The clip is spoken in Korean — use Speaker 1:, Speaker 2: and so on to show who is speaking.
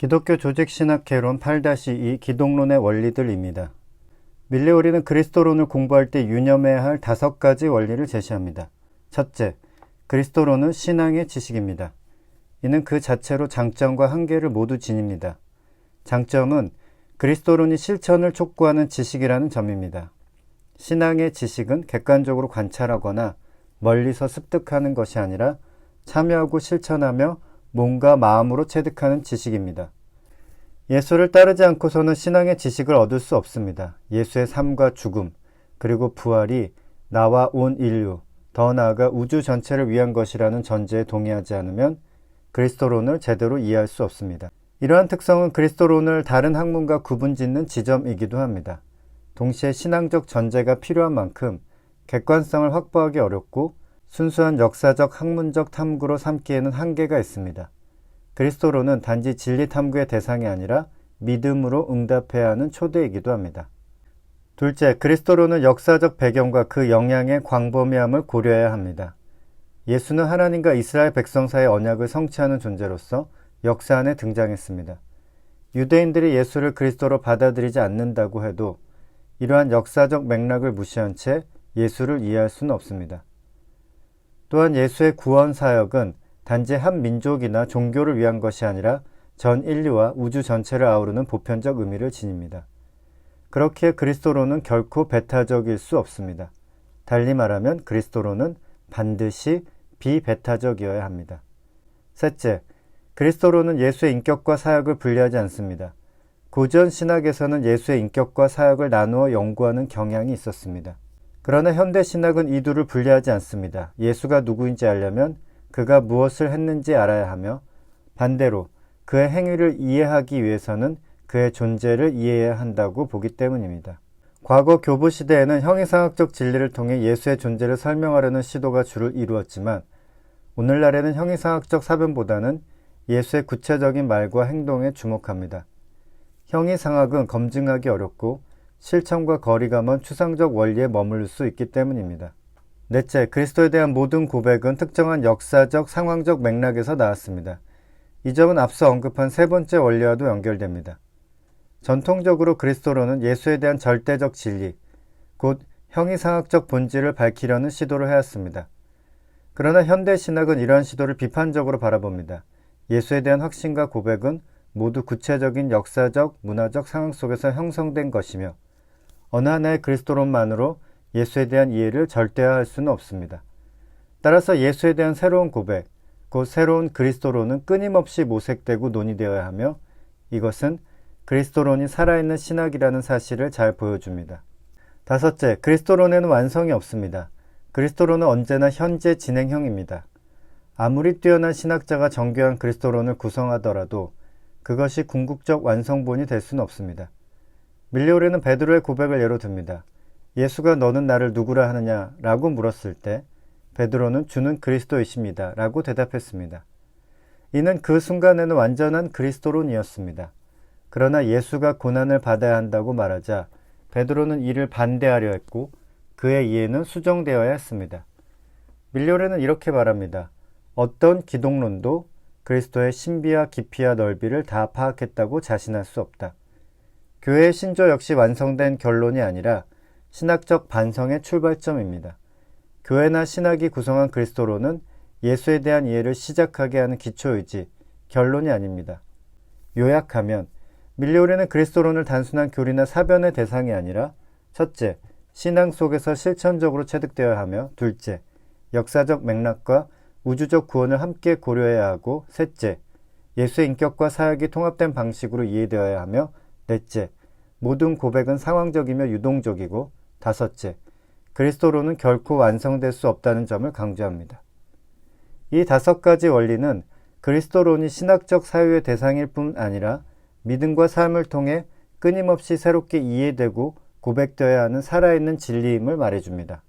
Speaker 1: 기독교 조직신학 개론 8-2 기독론의 원리들입니다. 밀레오리는 그리스도론을 공부할 때 유념해야 할 다섯 가지 원리를 제시합니다. 첫째, 그리스도론은 신앙의 지식입니다. 이는 그 자체로 장점과 한계를 모두 지닙니다. 장점은 그리스도론이 실천을 촉구하는 지식이라는 점입니다. 신앙의 지식은 객관적으로 관찰하거나 멀리서 습득하는 것이 아니라 참여하고 실천하며 몸과 마음으로 체득하는 지식입니다. 예수를 따르지 않고서는 신앙의 지식을 얻을 수 없습니다. 예수의 삶과 죽음, 그리고 부활이 나와 온 인류, 더 나아가 우주 전체를 위한 것이라는 전제에 동의하지 않으면 그리스도론을 제대로 이해할 수 없습니다. 이러한 특성은 그리스도론을 다른 학문과 구분 짓는 지점이기도 합니다. 동시에 신앙적 전제가 필요한 만큼 객관성을 확보하기 어렵고 순수한 역사적 학문적 탐구로 삼기에는 한계가 있습니다. 그리스도로는 단지 진리 탐구의 대상이 아니라 믿음으로 응답해야 하는 초대이기도 합니다. 둘째, 그리스도로는 역사적 배경과 그 영향의 광범위함을 고려해야 합니다. 예수는 하나님과 이스라엘 백성 사이의 언약을 성취하는 존재로서 역사 안에 등장했습니다. 유대인들이 예수를 그리스도로 받아들이지 않는다고 해도 이러한 역사적 맥락을 무시한 채 예수를 이해할 수는 없습니다. 또한 예수의 구원 사역은 단지 한 민족이나 종교를 위한 것이 아니라 전 인류와 우주 전체를 아우르는 보편적 의미를 지닙니다. 그렇기에 그리스도로는 결코 배타적일 수 없습니다. 달리 말하면 그리스도로는 반드시 비배타적이어야 합니다. 셋째, 그리스도로는 예수의 인격과 사역을 분리하지 않습니다. 고전 신학에서는 예수의 인격과 사역을 나누어 연구하는 경향이 있었습니다. 그러나 현대 신학은 이 둘을 분리하지 않습니다. 예수가 누구인지 알려면 그가 무엇을 했는지 알아야 하며 반대로 그의 행위를 이해하기 위해서는 그의 존재를 이해해야 한다고 보기 때문입니다. 과거 교부 시대에는 형이상학적 진리를 통해 예수의 존재를 설명하려는 시도가 주를 이루었지만 오늘날에는 형이상학적 사변보다는 예수의 구체적인 말과 행동에 주목합니다. 형이상학은 검증하기 어렵고 실천과 거리가 먼 추상적 원리에 머물 수 있기 때문입니다. 넷째, 그리스도에 대한 모든 고백은 특정한 역사적, 상황적 맥락에서 나왔습니다. 이 점은 앞서 언급한 세 번째 원리와도 연결됩니다. 전통적으로 그리스도로는 예수에 대한 절대적 진리, 곧 형이상학적 본질을 밝히려는 시도를 해왔습니다. 그러나 현대 신학은 이러한 시도를 비판적으로 바라봅니다. 예수에 대한 확신과 고백은 모두 구체적인 역사적, 문화적 상황 속에서 형성된 것이며 어느 하나의 그리스도론만으로 예수에 대한 이해를 절대화할 수는 없습니다. 따라서 예수에 대한 새로운 고백, 곧 새로운 그리스도론은 끊임없이 모색되고 논의되어야 하며 이것은 그리스도론이 살아있는 신학이라는 사실을 잘 보여줍니다. 다섯째, 그리스도론에는 완성이 없습니다. 그리스도론은 언제나 현재 진행형입니다. 아무리 뛰어난 신학자가 정교한 그리스도론을 구성하더라도 그것이 궁극적 완성본이 될 수는 없습니다. 밀리오레는 베드로의 고백을 예로 듭니다. 예수가 너는 나를 누구라 하느냐 라고 물었을 때 베드로는 주는 그리스도이십니다 라고 대답했습니다. 이는 그 순간에는 완전한 그리스도론이었습니다. 그러나 예수가 고난을 받아야 한다고 말하자 베드로는 이를 반대하려 했고 그의 이해는 수정되어야 했습니다. 밀리오레는 이렇게 말합니다. 어떤 기독론도 그리스도의 신비와 깊이와 넓이를 다 파악했다고 자신할 수 없다. 교회의 신조 역시 완성된 결론이 아니라 신학적 반성의 출발점입니다. 교회나 신학이 구성한 그리스도로는 예수에 대한 이해를 시작하게 하는 기초의지, 결론이 아닙니다. 요약하면 밀리오리는 그리스도론을 단순한 교리나 사변의 대상이 아니라 첫째, 신앙 속에서 실천적으로 체득되어야 하며 둘째, 역사적 맥락과 우주적 구원을 함께 고려해야 하고 셋째, 예수의 인격과 사역이 통합된 방식으로 이해되어야 하며 넷째, 모든 고백은 상황적이며 유동적이고 다섯째, 그리스도로는 결코 완성될 수 없다는 점을 강조합니다. 이 다섯 가지 원리는 그리스도론이 신학적 사유의 대상일 뿐 아니라 믿음과 삶을 통해 끊임없이 새롭게 이해되고 고백되어야 하는 살아있는 진리임을 말해줍니다.